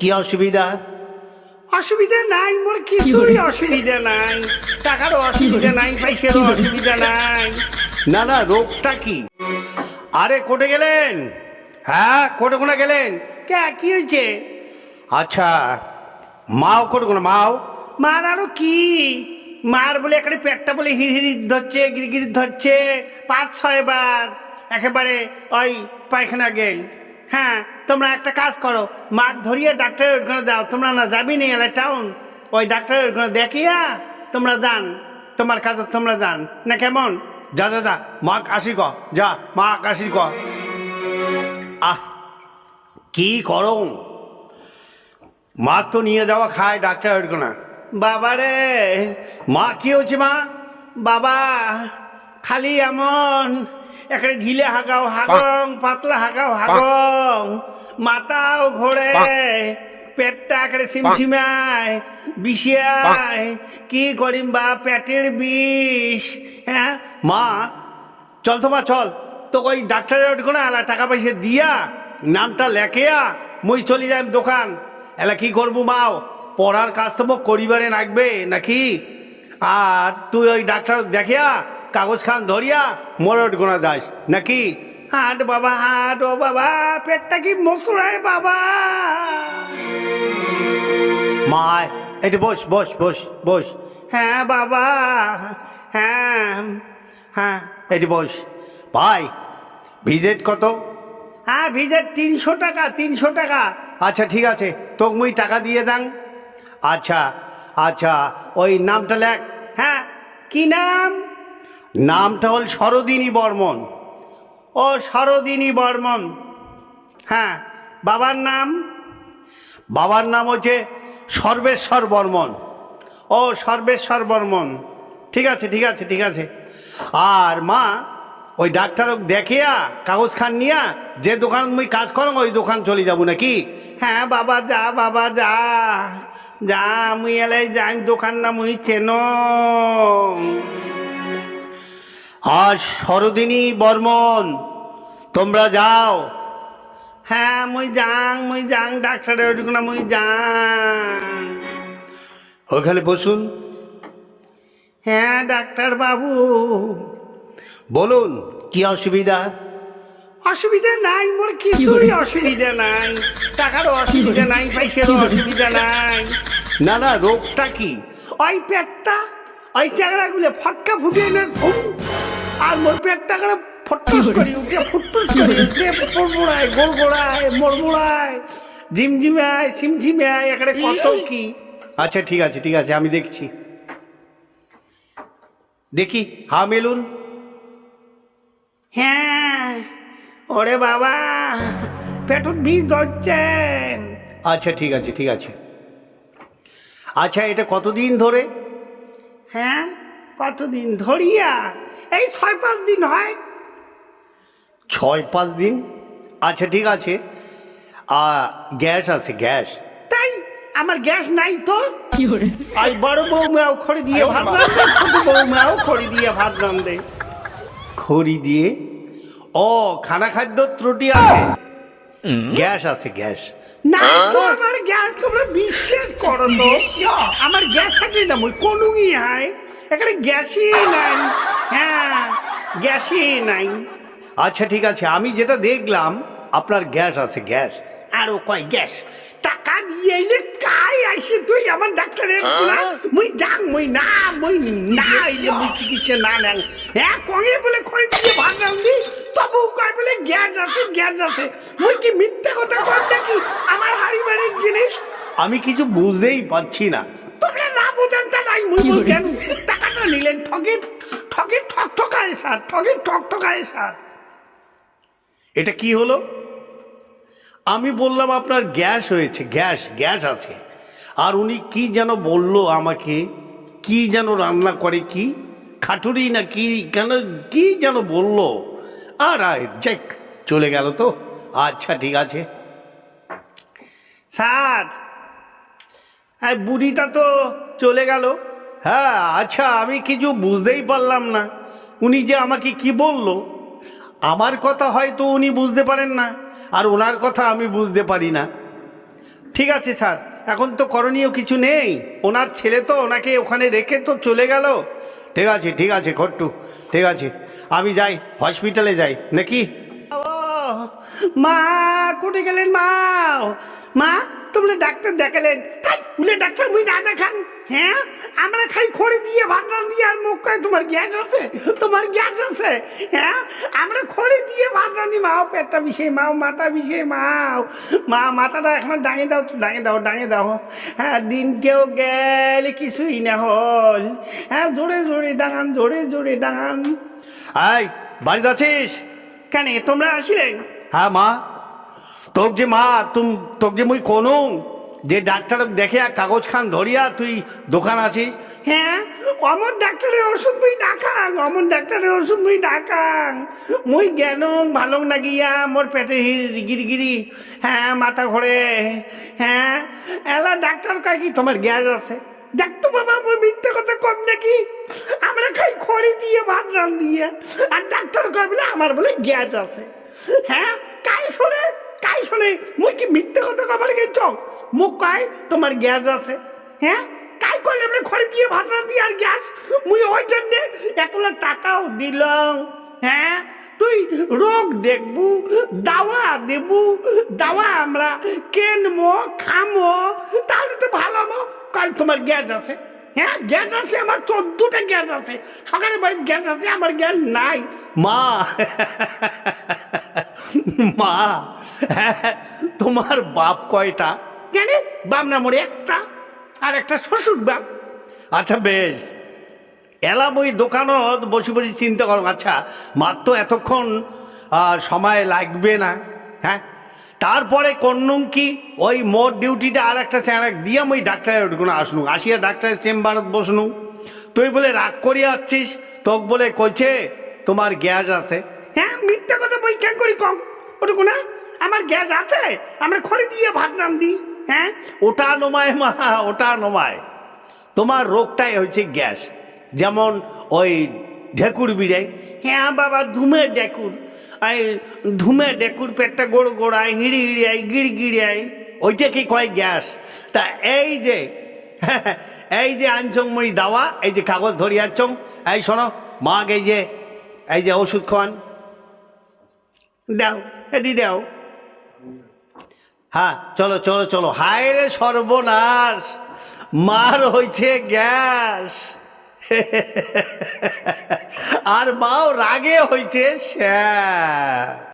কি অসুবিধা? অসুবিধা নাই মোর কিছুই অসুবিধা নাই। টাকার অসুবিধা নাই পয়সার অসুবিধা নাই। না না রোগটা কি? আরে কোটে গেলেন? হ্যাঁ কোটে কোনা গেলেন? কে কি হয়েছে? আচ্ছা মাও কোটে কোনা মাও? মার আরও কি? মার বলে এখানে পেটটা বলে হিড়হিড়ি ধরছে গিরগির ধরছে পাঁচ ছয় বার একেবারে ওই পায়খানা গেল। হ্যাঁ তোমরা একটা কাজ করো মার ধরিয়ে ডাক্তারের ওখানে যাও তোমরা না যাবি নি এলা টাউন ওই ডাক্তারের ওখানে দেখিয়া তোমরা যান তোমার কাছে তোমরা যান। না কেমন? যা যা যা মা কাশি ক যা মা কাশি ক। আহ কি করম মা তো নিয়ে যাওয়া খায় ডাক্তার ওইরকম না বাবারে মা কি হচ্ছে মা? বাবা খালি এমন এখানে ঢিলে হাগাও হাগং পাতলা হাগাও হাগং। মাথাও ঘোরে পেটটা একেবারে সিমছিমায় বিষিয়ায় কি করিম বা পেটের বিষ হ্যাঁ? মা চল তো মা চল। তো ওই ডাক্তারের ওইরকম না এলা টাকা পয়সা দিয়া নামটা লেখেয়া মুই চলে যাই দোকান। এলা কি করব মাও? পড়ার কাজ তো করিবারে রাখবে নাকি? আর তুই ওই ডাক্তার দেখিয়া কাগজ খান ধরিয়া মোর গোনা যাস। নাকি? হাট বাবা হাট ও বাবা পেটটা কি মসুরায় বাবা? মা একটু বস বস বস বস। হ্যাঁ বাবা হ্যাঁ হ্যাঁ। একটু বস। ভাই ভিজিট কত? হ্যাঁ ভিজের তিনশো টাকা তিনশো টাকা। আচ্ছা ঠিক আছে। তোকে মুই টাকা দিয়ে যাং। আচ্ছা আচ্ছা ওই নামটা লেখ। হ্যাঁ কি নাম? নামটা হল সরদিনী বর্মন। ও সরদিনী বর্মন। হ্যাঁ বাবার নাম? বাবার নাম হচ্ছে সর্বেশ্বর বর্মন। ও সর্বেশ্বর বর্মন। ঠিক আছে ঠিক আছে ঠিক আছে। আর মা, ওই ডাক্তার দেখিয়া, কাগজ খান নিয়া, যে দোকান মুই কাজ করো, ওই দোকান চলে যাব নাকি? হ্যাঁ বাবা, যা বাবা, যা। যা, মুই এলাই যাই, দোকান না মুই চেন আর সরদিনী বর্মন, তোমরা যাও। হ্যাঁ মুই যাং মুই যাং ডাক্তারের ওইটুকু না মুই যাং ওখানে বসুন। হ্যাঁ ডাক্তার বাবু। বলুন, কি অসুবিধা? অসুবিধা নাই, মোর কিছুই অসুবিধা নাই। টাকার অসুবিধা নাই পয়সার অসুবিধা নাই। না না, রোগটা কি? ওই পেটটা, ওই চাকরাগুলো ফটকা ফুটিয়ে ধুম আর মোর পেটটা করে ফটফুস করি উঠে ফুটফুস করি উঠে পড়বড়ায় গোল গোড়ায় মরমড়ায় ঝিমঝিমায় ঝিমঝিমায় এখানে কত কি। আচ্ছা ঠিক আছে ঠিক আছে আমি দেখছি। দেখি হা মেলুন। হ্যাঁ ওরে বাবা পেটত বীজ ধরছেন। আচ্ছা ঠিক আছে ঠিক আছে। আচ্ছা এটা কতদিন ধরে? হ্যাঁ কতদিন ধরিয়া? এই ছয় পাঁচ দিন হয়। ছয় পাঁচ দিন? আচ্ছা ঠিক আছে। আহ, গ্যাস আছে গ্যাস। তাই? আমার গ্যাস নাই তো। আর বড় বৌমাও খড়ি দিয়ে ভাত ছোট বৌমাও খড়ি দিয়ে ভাত রান্ধে খড়ি দিয়ে? ও খানা খাদ্য ত্রুটি আছে। গ্যাস আছে গ্যাস। না তো আমার গ্যাস তোমরা বিশ্বাস করো তো। আমার গ্যাস থাকলে না মই কোনুই হয় এখানে গ্যাসই নাই। হ্যাঁ গ্যাসই নাই। আচ্ছা ঠিক আছে আমি যেটা দেখলাম আপনার গ্যাস আছে গ্যাস। আরও কয় গ্যাস টাকা দিয়ে এলে কাই আইসে তুই আমার ডাক্তারের না মুই যাং মুই না মুই না এলে মুই চিকিৎসা না নেন। হ্যাঁ কঙে বলে খড়ি দিয়ে ভাত রান্ধি তবু কয় বলে গ্যাস আছে গ্যাস আছে। মুই কি মিথ্যা কথা কর নাকি? আমার হাড়ি বাড়ির জিনিস? আমি কিছু বুঝতেই পারছি না। তোমরা না বোঝেন তা নাই মুই মুই ঠকে ঠক ঠকায় স্যার এটা কি হলো? আমি বললাম আপনার গ্যাস হয়েছে গ্যাস গ্যাস আছে। আর উনি কি যেন বলল আমাকে কি যেন রান্না করে কি? খাটুরি না কি কেন কি যেন বলল? আর আয় চেক চলে গেল তো। আচ্ছা ঠিক আছে। স্যার হ্যাঁ বুড়িটা তো চলে গেল। হ্যাঁ আচ্ছা আমি কিছু বুঝতেই পারলাম না। উনি যে আমাকে কি বলল? আমার কথা হয়তো উনি বুঝতে পারেন না, আর ওনার কথা আমি বুঝতে পারি না। ঠিক আছে স্যার, এখন তো করণীয় কিছু নেই। ওনার ছেলে তো ওনাকে ওখানে রেখে তো চলে গেল। ঠিক আছে ঠিক আছে, খট্টু, ঠিক আছে। আমি যাই, হসপিটালে যাই, নাকি? মা কোটে গেলেন মা? মা, তোমরা ডাক্তার দেখালেন। তাই উলে ডাক্তার মুই না দেখান। হ্যাঁ আমরা খাই খড়ি দিয়ে ভাত দিয়ে আর মুখ কয় তোমার গ্যাস আছে? তোমার গ্যাস আছে? হ্যাঁ আমরা খড়ি দিয়ে ভাত রাঁধি মাও পেটটা বিষে মাও মাথা বিষে মাও। মা, মাথাটা এখন ডাঙে দাও ডাঙে দাও ডাঙে দাও। হ্যাঁ দিন কেউ গেলে, কিছুই না হল। হ্যাঁ জোরে জোরে ডাঙান, জোরে জোরে ডাঙান। আয় বাড়িতে আছিস? কেন তোমরা আসিলেন হ্যাঁ মা। তোক যে মা তুম তোক যে মুই কোনো? যে ডাক্তার দেখে আর কাগজ খান ধরিয়া তুই দোকান আছিস? হ্যাঁ অমর ডাক্তারের ওষুধ মুই ডাকাং অমর ডাক্তারের ওষুধ মুই ডাকাং। মুই জ্ঞান ভালো না গিয়া মোর পেটে গিরি গিরি হ্যাঁ মাথা ঘোরে হ্যাঁ। এলা ডাক্তার কাকি তোমার গ্যাস আছে? দেখ তো বাবা মোর মিথ্যে কথা কম নাকি? আমরা খাই খড়ি দিয়ে, ভাত রান দিয়ে। আর ডাক্তার কয় বলে, আমার বলে গ্যাস আছে। হ্যাঁ? কাই শোনে? কাই শোনে? মুই কি মিথ্যে কথা কবার গেছ? মুখ কয়, তোমার গ্যাস আছে। হ্যাঁ? কাই করলে আমরা খড়ি দিয়ে, ভাত রাঁধি আর গ্যাস? মুই ওই জন্য একলা টাকাও দিলাম। হ্যাঁ? তুই রোগ দেখবু দাওয়া দেবু দাওয়া আমরা কেনবো খামো তাহলে তো ভালো হব কাল তোমার গ্যাস আছে। হ্যাঁ গ্যাস আছে আমার চোদ্দটা গ্যাস আছে। সকালে বাড়ির গ্যাস আছে আমার গ্যাস নাই। মা মা তোমার বাপ কয়টা? জানে বাপ না মরে একটা আর একটা শ্বশুর বাপ। আচ্ছা বেশ। এলাম ওই দোকানত, বসে বসে চিন্তা করো আচ্ছা মাত্র এতক্ষণ সময় লাগবে না হ্যাঁ? তারপরে কন্নুম কি, ওই মোর ডিউটিটা আর একটা স্যাঁড়াক দিয়াম ওই ডাক্তারের ওটুকুন আসনু, আসিয়া ডাক্তারের চেম্বারত বসনু। তুই বলে রাগ করিয়া আসছিস তোক বলে কইছে, তোমার গ্যাস আছে। হ্যাঁ মিথ্যা কথা বই কেন করি কম ওটুকু না আমার গ্যাস আছে, আমরা খড়ি দিয়ে ভাত নাম দিই হ্যাঁ? ওটা নমায় মা, ওটা নমায়। তোমার রোগটাই হচ্ছে গ্যাস। যেমন ওই ঢেকুর বিড়াই। হ্যাঁ বাবা, ধুমে ডেকুর আই, ধুমে ডেকুর পেটটা গোড় গোড়ায়, হিড়ি হিড়িয়াই গিড় গিড়িয়াই ওইটা কি কয় গ্যাস? তা এই যে এই যে আনছং মই দাওয়া, এই যে কাগজ ধরিয়াছং এই শোনো, মাগ এই যে এই যে ওষুধ খাওয়ান। দাও, এদি দাও। হ্যাঁ চলো চলো চলো। হায় রে সর্বনাশ, মার হয়েছে গ্যাস। আর মাও রাগে হয়েছে শ্যাস